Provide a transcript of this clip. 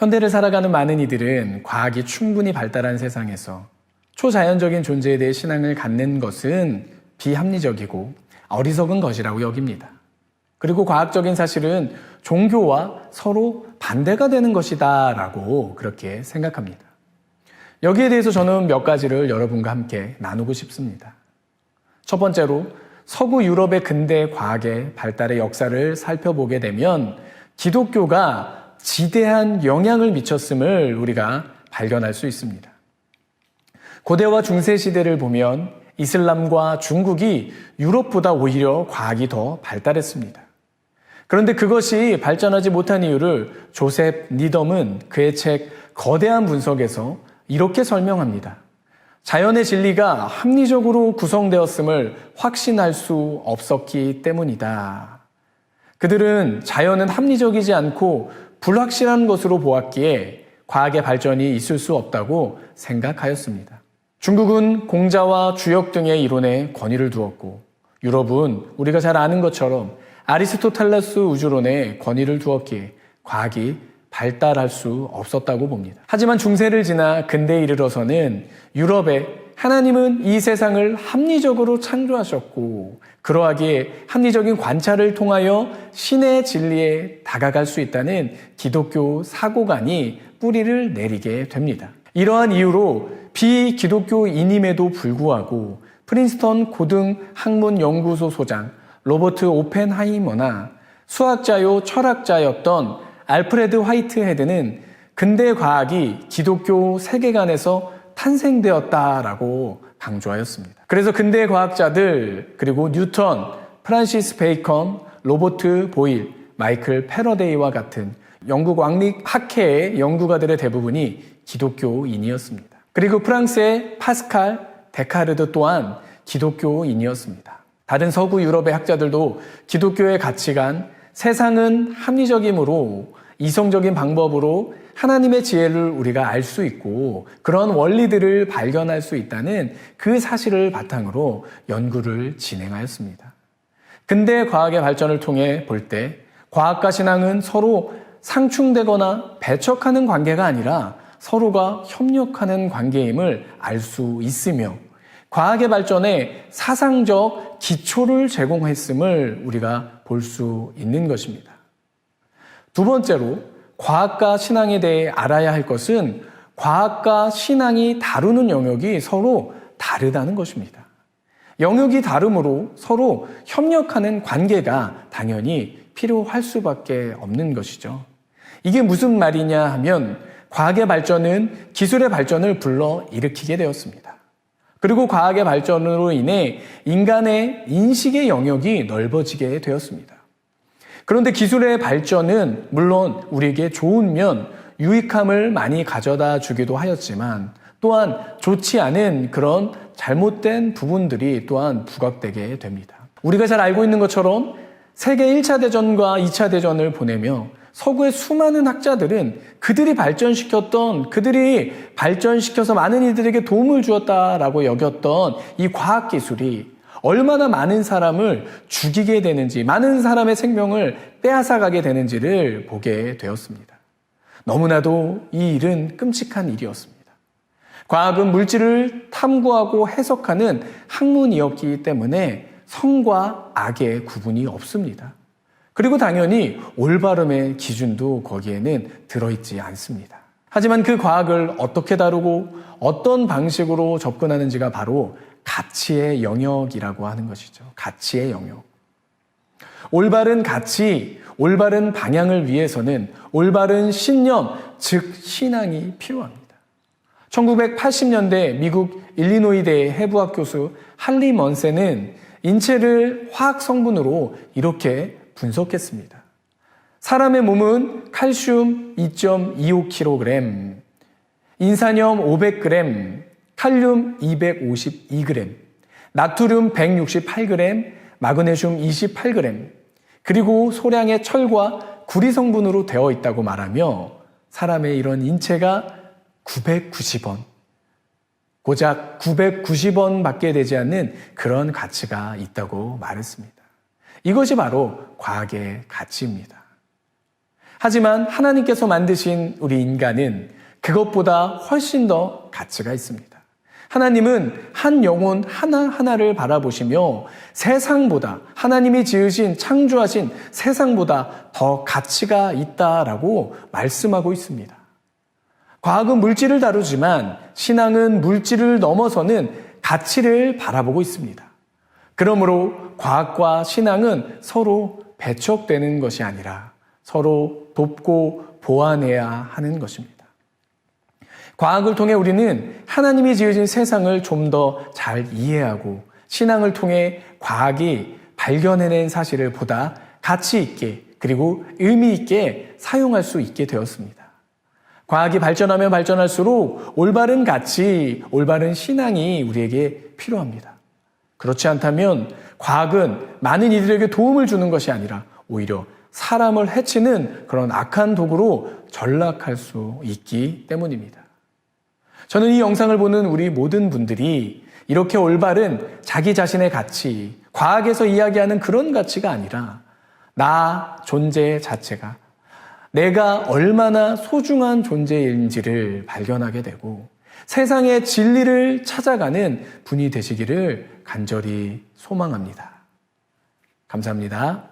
현대를 살아가는 많은 이들은 과학이 충분히 발달한 세상에서 초자연적인 존재에 대해 신앙을 갖는 것은 비합리적이고 어리석은 것이라고 여깁니다. 그리고 과학적인 사실은 종교와 서로 반대가 되는 것이다 라고 그렇게 생각합니다. 여기에 대해서 저는 몇 가지를 여러분과 함께 나누고 싶습니다. 첫 번째로 서구 유럽의 근대 과학의 발달의 역사를 살펴보게 되면 기독교가 지대한 영향을 미쳤음을 우리가 발견할 수 있습니다. 고대와 중세 시대를 보면 이슬람과 중국이 유럽보다 오히려 과학이 더 발달했습니다. 그런데 그것이 발전하지 못한 이유를 조셉 니덤은 그의 책 거대한 분석에서 이렇게 설명합니다. 자연의 진리가 합리적으로 구성되었음을 확신할 수 없었기 때문이다. 그들은 자연은 합리적이지 않고 불확실한 것으로 보았기에 과학의 발전이 있을 수 없다고 생각하였습니다. 중국은 공자와 주역 등의 이론에 권위를 두었고 유럽은 우리가 잘 아는 것처럼 아리스토텔레스 우주론에 권위를 두었기에 과학이 발달할 수 없었다고 봅니다. 하지만 중세를 지나 근대에 이르러서는 유럽에 하나님은 이 세상을 합리적으로 창조하셨고 그러하기에 합리적인 관찰을 통하여 신의 진리에 다가갈 수 있다는 기독교 사고관이 뿌리를 내리게 됩니다. 이러한 이유로 비기독교인임에도 불구하고 프린스턴 고등학문연구소 소장 로버트 오펜하이머나 수학자요 철학자였던 알프레드 화이트헤드는 근대 과학이 기독교 세계관에서 탄생되었다라고 강조하였습니다. 그래서 근대 과학자들 그리고 뉴턴, 프란시스 베이컨, 로버트 보일, 마이클 패러데이와 같은 영국 왕립 학회의 연구가들의 대부분이 기독교인이었습니다. 그리고 프랑스의 파스칼, 데카르드 또한 기독교인이었습니다. 다른 서구 유럽의 학자들도 기독교의 가치관, 세상은 합리적이므로 이성적인 방법으로 하나님의 지혜를 우리가 알 수 있고 그런 원리들을 발견할 수 있다는 그 사실을 바탕으로 연구를 진행하였습니다. 근대 과학의 발전을 통해 볼 때 과학과 신앙은 서로 상충되거나 배척하는 관계가 아니라 서로가 협력하는 관계임을 알 수 있으며 과학의 발전에 사상적 기초를 제공했음을 우리가 볼 수 있는 것입니다. 두 번째로 과학과 신앙에 대해 알아야 할 것은 과학과 신앙이 다루는 영역이 서로 다르다는 것입니다. 영역이 다르므로 서로 협력하는 관계가 당연히 필요할 수밖에 없는 것이죠. 이게 무슨 말이냐 하면 과학의 발전은 기술의 발전을 불러 일으키게 되었습니다. 그리고 과학의 발전으로 인해 인간의 인식의 영역이 넓어지게 되었습니다. 그런데 기술의 발전은 물론 우리에게 좋은 면, 유익함을 많이 가져다 주기도 하였지만 또한 좋지 않은 그런 잘못된 부분들이 또한 부각되게 됩니다. 우리가 잘 알고 있는 것처럼 세계 1차 대전과 2차 대전을 보내며 서구의 수많은 학자들은 그들이 발전시켰던, 그들이 발전시켜서 많은 이들에게 도움을 주었다라고 여겼던 이 과학기술이 얼마나 많은 사람을 죽이게 되는지, 많은 사람의 생명을 빼앗아가게 되는지를 보게 되었습니다. 너무나도 이 일은 끔찍한 일이었습니다. 과학은 물질을 탐구하고 해석하는 학문이었기 때문에 성과 악의 구분이 없습니다. 그리고 당연히 올바름의 기준도 거기에는 들어있지 않습니다. 하지만 그 과학을 어떻게 다루고 어떤 방식으로 접근하는지가 바로 가치의 영역이라고 하는 것이죠. 가치의 영역. 올바른 가치, 올바른 방향을 위해서는 올바른 신념, 즉 신앙이 필요합니다. 1980년대 미국 일리노이대 해부학 교수 할리 먼세는 인체를 화학 성분으로 이렇게 분석했습니다. 사람의 몸은 칼슘 2.25kg, 인산염 500g, 칼륨 252g, 나트륨 168g, 마그네슘 28g, 그리고 소량의 철과 구리 성분으로 되어 있다고 말하며 사람의 이런 인체가 990원, 고작 990원 밖에 되지 않는 그런 가치가 있다고 말했습니다. 이것이 바로 과학의 가치입니다. 하지만 하나님께서 만드신 우리 인간은 그것보다 훨씬 더 가치가 있습니다. 하나님은 한 영혼 하나하나를 바라보시며 세상보다 하나님이 지으신 창조하신 세상보다 더 가치가 있다라고 말씀하고 있습니다. 과학은 물질을 다루지만 신앙은 물질을 넘어서는 가치를 바라보고 있습니다. 그러므로 과학과 신앙은 서로 배척되는 것이 아니라 서로 돕고 보완해야 하는 것입니다. 과학을 통해 우리는 하나님이 지으신 세상을 좀 더 잘 이해하고 신앙을 통해 과학이 발견해낸 사실을 보다 가치 있게 그리고 의미 있게 사용할 수 있게 되었습니다. 과학이 발전하면 발전할수록 올바른 가치, 올바른 신앙이 우리에게 필요합니다. 그렇지 않다면 과학은 많은 이들에게 도움을 주는 것이 아니라 오히려 사람을 해치는 그런 악한 도구로 전락할 수 있기 때문입니다. 저는 이 영상을 보는 우리 모든 분들이 이렇게 올바른 자기 자신의 가치, 과학에서 이야기하는 그런 가치가 아니라 나 존재 자체가 내가 얼마나 소중한 존재인지를 발견하게 되고 세상의 진리를 찾아가는 분이 되시기를 간절히 소망합니다. 감사합니다.